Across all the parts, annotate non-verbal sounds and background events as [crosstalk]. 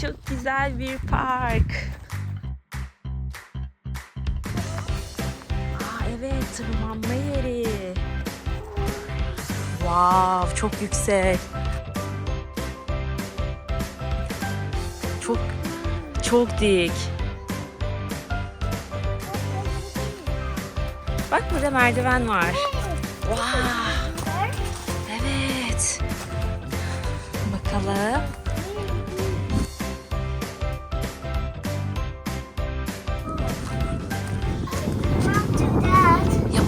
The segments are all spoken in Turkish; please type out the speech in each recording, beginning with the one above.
çok güzel bir park. Aa, evet tırmanma yeri. Wow çok yüksek. Çok çok dik. Bak burada merdiven var. Wow. Evet. Bakalım.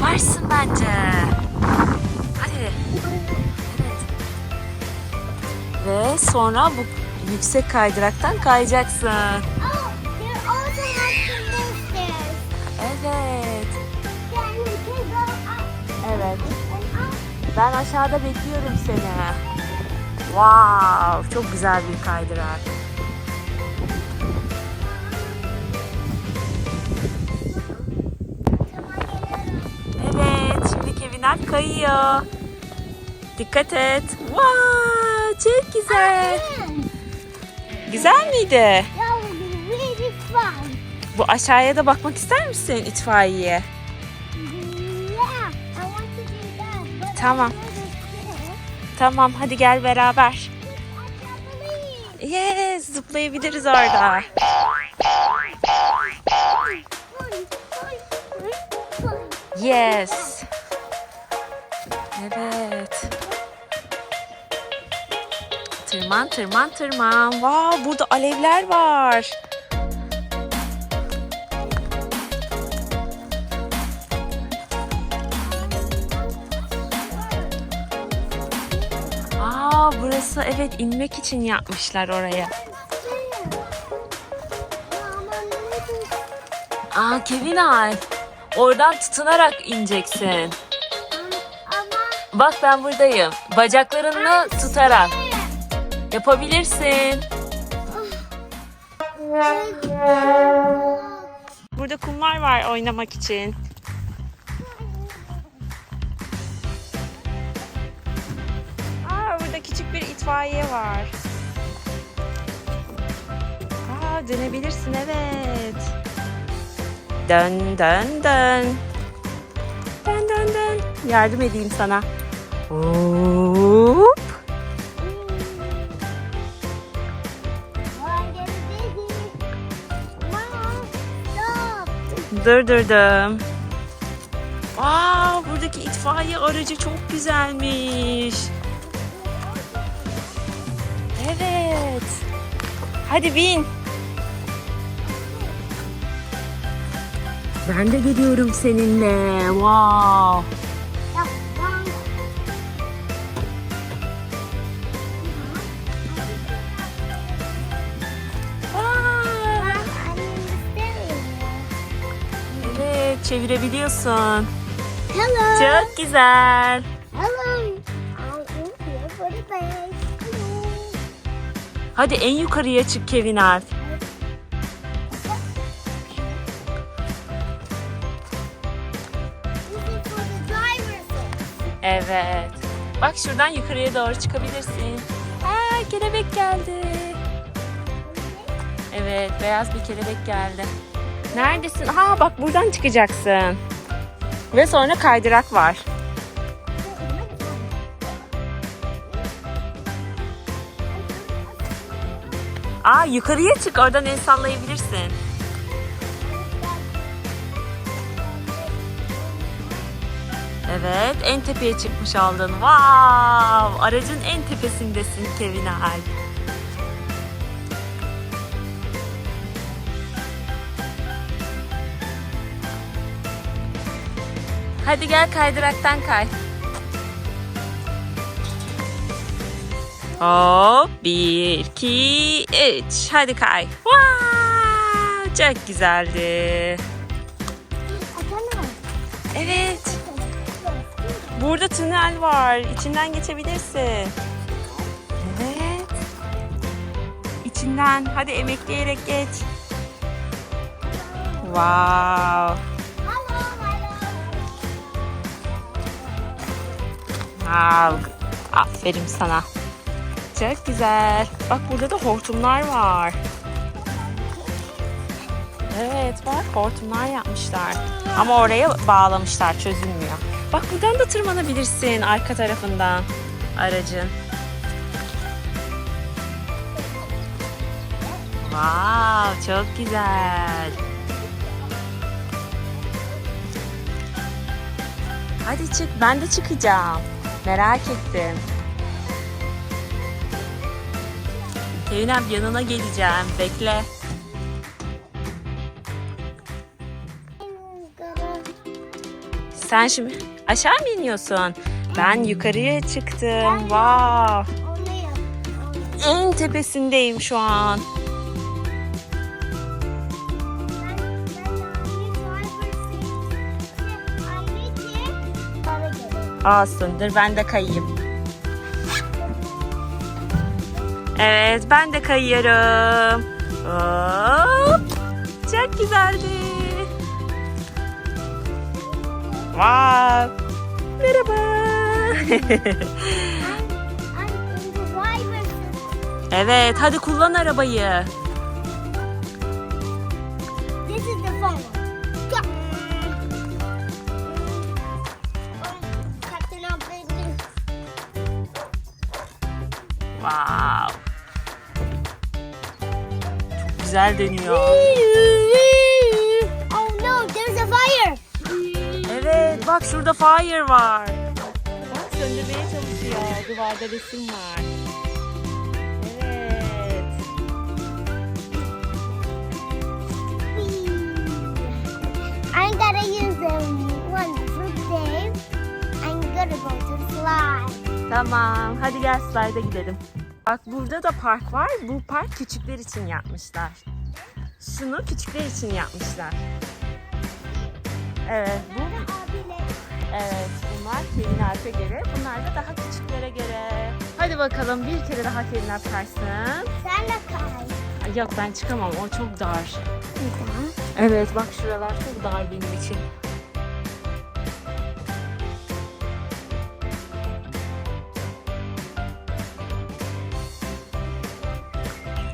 Yaparsın bence. Hadi. Evet. Ve sonra bu yüksek kaydıraktan kayacaksın. Evet. Evet. Ben aşağıda bekliyorum seni. Wow, çok güzel bir kaydırak. Alp kayıyor. Dikkat et. Wow, çok güzel. Güzel miydi? Bu aşağıya da bakmak ister misin itfaiye? Tamam. Tamam, hadi gel beraber. Yes, zıplayabiliriz orada. Yes. Tırman, tırman, tırman. Wow, burada alevler var. Aa, burası evet inmek için yapmışlar oraya. Aa, Kevin Ay. Oradan tutunarak ineceksin. Bak ben buradayım. Bacaklarını tutarak. Yapabilirsin. Burada kumlar var oynamak için. Aa, burada küçük bir itfaiye var. Aa, dönebilirsin evet. Dön dön dön. Dön dön dön. Yardım edeyim sana. Hop. Durdurdum. Aa, buradaki itfaiye aracı çok güzelmiş. Evet. Hadi bin. Ben de geliyorum seninle. Wow. Çevirebiliyorsun. Hello. Çok güzel. Hello. Hadi en yukarıya çık Kevin Alp. Evet. Bak şuradan yukarıya doğru çıkabilirsin. Aa, kelebek geldi. Evet, beyaz bir kelebek geldi. Neredesin? Ha bak buradan çıkacaksın. Ve sonra kaydırak var. Aa yukarıya çık oradan el sallayabilirsin. Evet en tepeye çıkmış oldun. Wow! Aracın en tepesindesin Kevin Alp. Hadi gel kaydıraktan kay. Hop bir, iki, üç. Hadi kay. Wow! Çok güzeldi. Evet. Burada tünel var. İçinden geçebilirsin. Evet. İçinden. Hadi emekleyerek geç. Wow. Aferin sana. Çok güzel. Bak burada da hortumlar var. Evet bak hortumlar yapmışlar. Ama oraya bağlamışlar çözülmüyor. Bak buradan da tırmanabilirsin arka tarafından aracın. Wow çok güzel. Hadi çık ben de çıkacağım. Merak ettim. Abi yanına geleceğim. Bekle. Sen şimdi aşağı mı iniyorsun? Ben yukarıya çıktım. Wow. En tepesindeyim şu an. Dur ben de kayayım. Evet ben de kayıyorum. Hop. Çok güzeldi. Wow. Merhaba. [laughs] Evet hadi kullan arabayı. Wow. Çok güzel dönüyor. Oh no, there's a fire. Evet bak şurada fire var. Bak söndürmeye çalışıyor. Duvarda resim var. Evet. I'm gonna use them one for Dave. I'm gonna go to slide. Tamam hadi gel slide'a gidelim. Bak burada da park var. Bu park küçükler için yapmışlar. Şunu küçükler için yapmışlar. Evet bu. Evet, bunlar Alp'e göre. Bunlar da daha küçüklere göre. Hadi bakalım bir kere daha Kevin Alp kaysın. Sen de kay. Ay Yok ben çıkamam, o çok dar. Evet, bak şuralar çok dar benim için.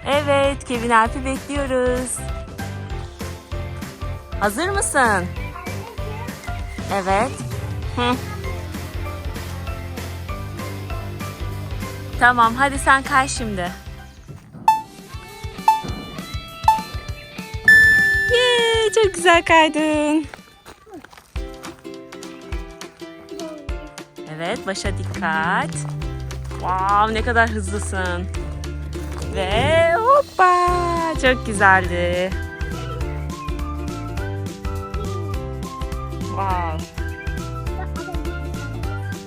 Evet, Kevin Alp'i bekliyoruz. Hazır mısın? Evet. Tamam, hadi sen kay şimdi. Yay, çok güzel kaydın. Evet, başa dikkat. Wow, ne kadar hızlısın. Ve hoppa, çok güzeldi. Wow.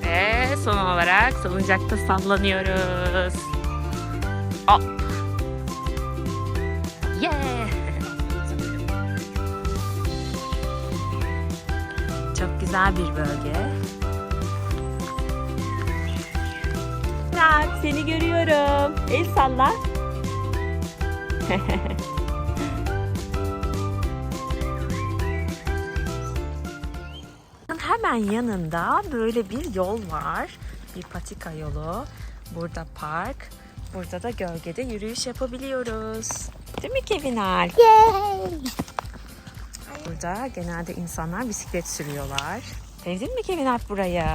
Ve son olarak salıncakta sallanıyoruz. Hop. Yeah. Çok güzel bir bölge. Seni görüyorum. El salla. [laughs] Hemen yanında böyle bir yol var. Bir patika yolu. Burada park. Burada da gölgede yürüyüş yapabiliyoruz. Değil mi Kevin Alp? Yay. Burada genelde insanlar bisiklet sürüyorlar. Sevdin mi Kevin Alp burayı?